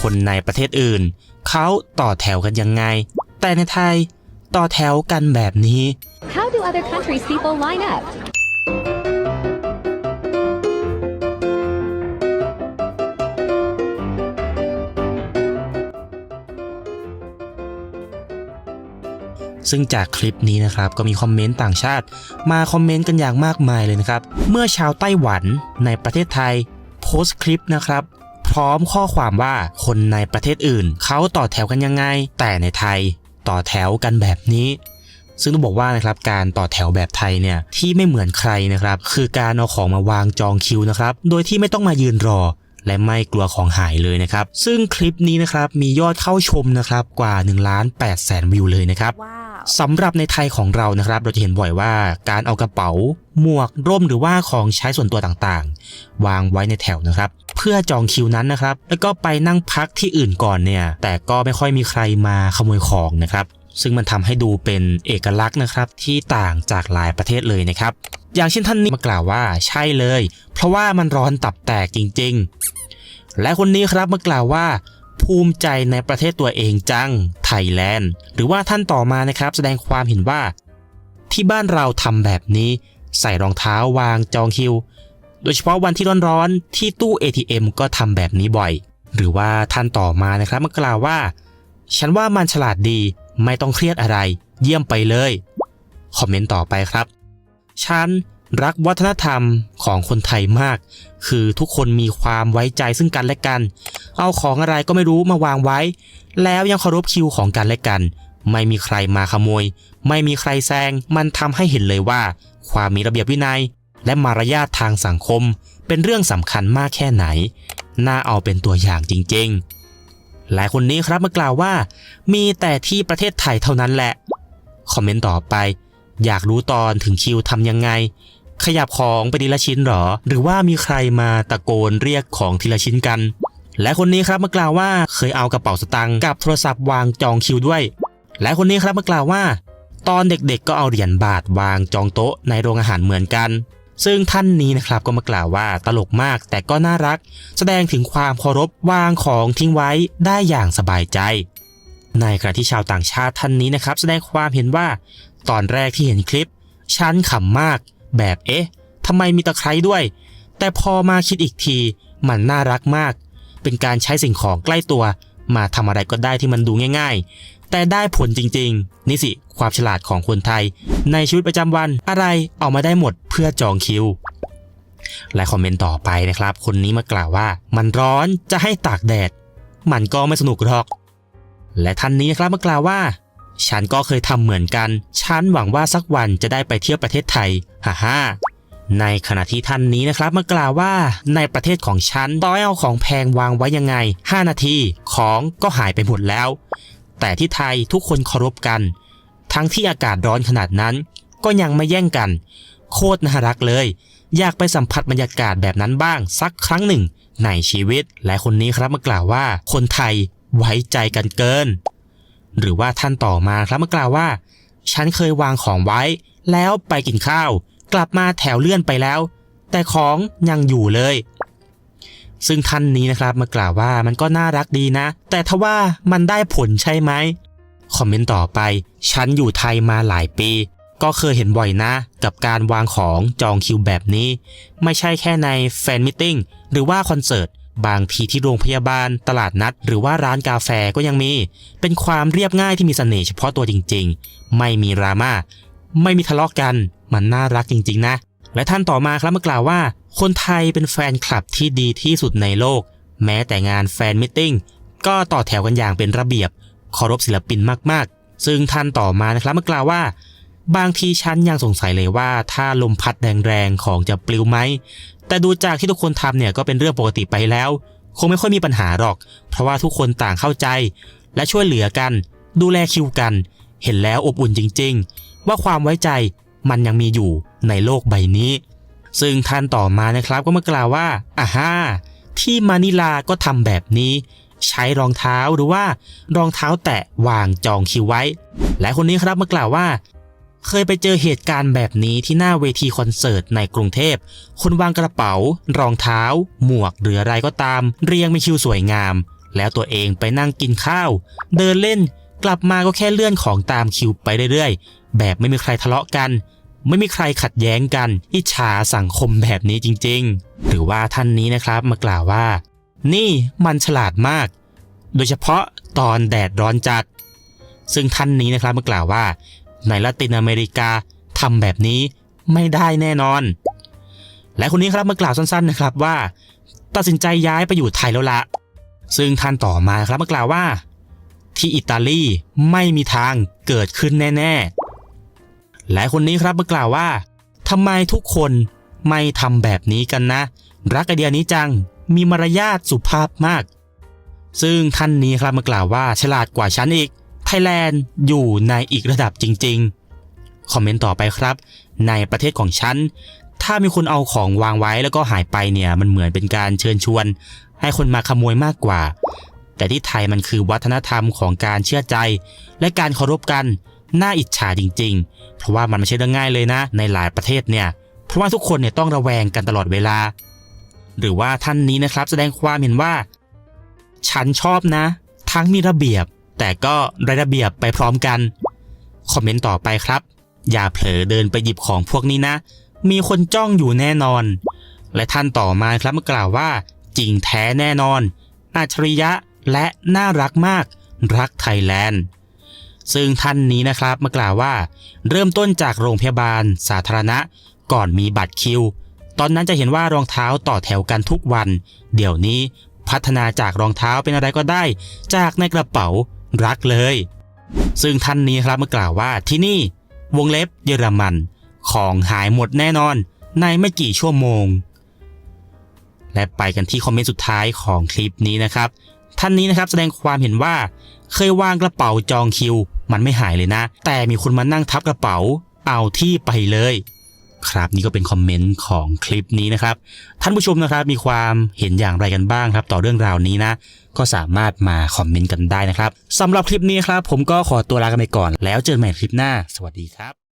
คนในประเทศอื่น เขาต่อแถวกันยังไง แต่ในไทยต่อแถวกันแบบนี้ How do other countries' people line up? ซึ่งจากคลิปนี้นะครับก็มีคอมเมนต์ต่างชาติ มาคอมเมนต์กันอย่างมากมายเลยนะครับ เมื่อชาวไต้หวันในประเทศไทย โพสต์คลิปนะครับ พร้อมข้อความว่าคนในประเทศอื่น เขาต่อแถวกันยังไง แต่ในไทยต่อแถวกันแบบนี้ ซึ่งต้องบอกว่านะครับการต่อแถวแบบไทยเนี่ยที่ไม่เหมือนใครนะครับ คือการเอาของมาวางจองคิวนะครับ โดยที่ไม่ต้องมายืนรอและไม่กลัวของหายเลยนะครับ ซึ่งคลิปนี้นะครับมียอดเข้าชมนะครับกว่า1ล้าน8แสนวิวเลยนะครับ Wow. สำหรับในไทยของเรานะครับ เราจะเห็นบ่อยว่าการเอากระเป๋า หมวกร่มหรือว่าของใช้ส่วนตัวต่างๆ วางไว้ในแถวนะครับ เพื่อจองคิวนั้นนะครับ แล้วก็ไปนั่งพักที่อื่นก่อนเนี่ย แต่ก็ไม่ค่อยมีใครมาขโมยของนะครับ ซึ่งมันทำให้ดูเป็นเอกลักษณ์นะครับที่ต่างจากหลายประเทศเลยนะครับ อย่างเช่นท่านนี้มากล่าวว่าใช่เลย เพราะว่ามันร้อนตับแตกจริง ๆ และคนนี้ครับมากล่าวว่าภูมิใจในประเทศตัวเองจัง ไทยแลนด์ หรือว่าท่านต่อมานะครับ แสดงความเห็นว่า ที่บ้านเราทำแบบนี้ ใส่รองเท้าวางจองคิว โดยเฉพาะวันที่ร้อนๆ ที่ตู้ ATM ก็ทำแบบนี้บ่อย หรือว่าท่านต่อมานะครับมากล่าวว่า ฉันว่ามันฉลาดดี ไม่ต้องเครียดอะไร เยี่ยมไปเลย คอมเมนต์ต่อไปครับ ฉันรักวัฒนธรรมของคนไทยมาก คือทุกคนมีความไว้ใจซึ่งกันและกัน เอาของอะไรก็ไม่รู้มาวางไว้ แล้วยังเคารพคิวของกันและกัน ไม่มีใครมาขโมย ไม่มีใครแซง มันทำให้เห็นเลยว่า ความมีระเบียบวินัย และมารยาททางสังคมเป็นเรื่องสำคัญมากแค่ไหน น่าเอาเป็นตัวอย่างจริงๆ หลายคนนี้ครับมากล่าวว่า มีแต่ที่ประเทศไทยเท่านั้นแหละ คอมเมนต์ต่อไป อยากรู้ตอนถึงคิวทำยังไง ขยับของไปทีละชิ้นหรอ หรือว่ามีใครมาตะโกนเรียกของทีละชิ้นกัน และคนนี้ครับมากล่าวว่าเคยเอากระเป๋าสตางค์กับโทรศัพท์วางจองคิวด้วย และคนนี้ครับมากล่าวว่า ตอนเด็กๆก็เอาเหรียญบาทวางจองโต๊ะในโรงอาหารเหมือนกัน ซึ่งท่านนี้นะครับก็มากล่าวว่าตลกมากแต่ก็น่ารัก แสดงถึงความเคารพวางของทิ้งไว้ได้อย่างสบายใจ ในขณะที่ชาวต่างชาติท่านนี้นะครับ แสดงความเห็นว่า ตอนแรกที่เห็นคลิปฉันขำมาก แบบเอ๊ะทำไมมีตะไคร้ด้วย แต่พอมาคิดอีกทีมันน่ารักมาก เป็นการใช้สิ่งของใกล้ตัว มาทำอะไรก็ได้ที่มันดูง่าย แต่ได้ผลจริง ๆ นี่สิ ความฉลาดของคนไทย ในชีวิตประจำวันอะไรเอามาได้หมดเพื่อจองคิวและคอมเมนต์ต่อไปนะครับ คนนี้มากล่าวว่า มันร้อนจะให้ตากแดด มันก็ไม่สนุกหรอก และท่านนี้นะครับมากล่าวว่า ฉันก็เคยทำเหมือนกัน ฉันหวังว่าสักวันจะได้ไปเที่ยวประเทศไทยฮ่าฮ่าในขณะที่ท่านนี้นะครับมากล่าวว่าในประเทศของฉันต่อให้เอาของแพงวางไว้ยังไง 5 นาทีของก็หายไปหมดแล้ว แต่ที่ไทยทุกคนเคารพกัน ทั้งที่อากาศร้อนขนาดนั้น ก็ยังไม่แย่งกัน โคตรน่ารักเลย อยากไปสัมผัสบรรยากาศแบบนั้นบ้าง สักครั้งหนึ่ง ในชีวิต และคนนี้ครับมากล่าวว่า คนไทยไว้ใจกันเกิน หรือว่าท่านต่อมาครับมากล่าวว่า ฉันเคยวางของไว้ แล้วไปกินข้าว กลับมาแถวเลื่อนไปแล้ว แต่ของยังอยู่เลย ซึ่งท่านนี้นะครับมากล่าวว่ามันก็น่ารักดีนะ แต่ทว่ามันได้ผลใช่ไหมคอมเมนต์ต่อไป ฉันอยู่ไทยมาหลายปี ก็เคยเห็นบ่อยนะ กับการวางของจองคิวแบบนี้ ไม่ใช่แค่ในแฟนมิทติ้งหรือว่าคอนเสิร์ต บางทีที่โรงพยาบาล ตลาดนัด หรือว่าร้านกาแฟก็ยังมี เป็นความเรียบง่ายที่มีเสน่ห์เฉพาะตัวจริง ๆ ไม่มีราม่าไม่มีทะเลาะกัน มันน่ารักจริง ๆ นะ และท่านต่อมาครับมากล่าวว่า คนไทยเป็นแฟนคลับที่ดีที่สุดในโลก แม้แต่งานแฟนมิทติ้งก็ต่อแถวกันอย่างเป็นระเบียบเคารพศิลปินมากๆ ซึ่งท่านต่อมานะครับมากล่าวว่า บางทีฉันยังสงสัยเลยว่า ถ้าลมพัดแรงๆของจะปลิวไหมแต่ดูจากที่ทุกคนทำเนี่ยก็เป็นเรื่องปกติไปแล้ว คงไม่ค่อยมีปัญหาหรอก เพราะว่าทุกคนต่างเข้าใจ และช่วยเหลือกัน ดูแลคิวกัน เห็นแล้วอบอุ่นจริง ๆ ว่าความไว้ใจ มันยังมีอยู่ในโลกใบนี้ ซึ่งท่านต่อมานะครับก็มากล่าวว่าอ่าฮาที่มานิลาก็ทำแบบนี้ ใช้รองเท้าหรือว่ารองเท้าแตะวางจองคิวไว้ และคนนี้ครับมากล่าวว่า เคยไปเจอเหตุการณ์แบบนี้ที่หน้าเวทีคอนเสิร์ตในกรุงเทพ คนวางกระเป๋า รองเท้า หมวกหรืออะไรก็ตาม เรียงเป็นคิวสวยงาม แล้วตัวเองไปนั่งกินข้าว เดินเล่น กลับมาก็แค่เลื่อนของตามคิวไปเรื่อยๆ แบบไม่มีใครทะเลาะกัน ไม่มีใครขัดแย้งกัน อิจฉาสังคมแบบนี้จริงๆ หรือว่าท่านนี้นะครับมากล่าวว่า นี่มันฉลาดมาก โดยเฉพาะตอนแดดร้อนจัด ซึ่งท่านนี้นะครับมากล่าวว่า ในละตินอเมริกาทำแบบนี้ไม่ได้แน่นอน และคนนี้ครับมากล่าวสั้นๆนะครับว่า ตัดสินใจย้ายไปอยู่ไทยแล้วละซึ่งท่านต่อมาครับมากล่าวว่า ที่อิตาลีไม่มีทางเกิดขึ้นแน่ๆ และคนนี้ครับมากล่าวว่าทำไมทุกคนไม่ทำแบบนี้กันนะ รักไอเดียนี้จังมีมารยาทสุภาพมาก ซึ่งท่านนี้ครับมากล่าวว่าฉลาดกว่าฉันอีก ไทยแลนด์อยู่ในอีกระดับจริง ๆ คอมเมนต์ต่อไปครับ ในประเทศของฉัน ถ้ามีคนเอาของวางไว้แล้วก็หายไปเนี่ย มันเหมือนเป็นการเชิญชวน ให้คนมาขโมยมากกว่า แต่ที่ไทยมันคือวัฒนธรรมของการเชื่อใจ และการเคารพกัน น่าอิจฉาจริง ๆ เพราะว่ามันไม่ใช่เรื่องง่ายเลยนะ ในหลายประเทศเนี่ย เพราะว่าทุกคนเนี่ยต้องระแวงกันตลอดเวลา หรือว่าท่านนี้นะครับแสดงความเห็นว่า ฉันชอบนะ ทั้งมีระเบียบ แต่ก็ไร้ระเบียบไปพร้อมกัน คอมเมนต์ต่อไปครับ อย่าเผลอเดินไปหยิบของพวกนี้นะ มีคนจ้องอยู่แน่นอน และท่านต่อมาครับมากล่าวว่า จริงแท้แน่นอนอัจฉริยะ และน่ารักมากรักไทยแลนด์ ซึ่งท่านนี้นะครับมากล่าวว่า เริ่มต้นจากโรงพยาบาลสาธารณะ ก่อนมีบัตรคิว ตอนนั้นจะเห็นว่ารองเท้าต่อแถวกันทุกวัน เดี๋ยวนี้พัฒนาจากรองเท้าเป็นอะไรก็ได้ จากในกระเป๋ารักเลย ซึ่งท่านนี้ครับมากล่าวว่าที่นี่ วงเล็บเยอรมัน ของหายหมดแน่นอน ในไม่กี่ชั่วโมงและไปกันที่คอมเมนต์สุดท้ายของคลิปนี้นะครับ ท่านนี้นะครับแสดงความเห็นว่า เคยวางกระเป๋าจองคิว มันไม่หายเลยนะ แต่มีคนมานั่งทับกระเป๋า เอาที่ไปเลย ครับนี่ก็เป็นคอมเมนต์ของคลิปนี้นะครับ ท่านผู้ชมนะครับมีความเห็นอย่างไรกันบ้างครับ ต่อเรื่องราวนี้นะ ก็สามารถมาคอมเมนต์กันได้นะครับสำหรับคลิปนี้ครับ ผมก็ขอตัวลากันไปก่อน แล้วเจอกันใหม่คลิปหน้า สวัสดีครับ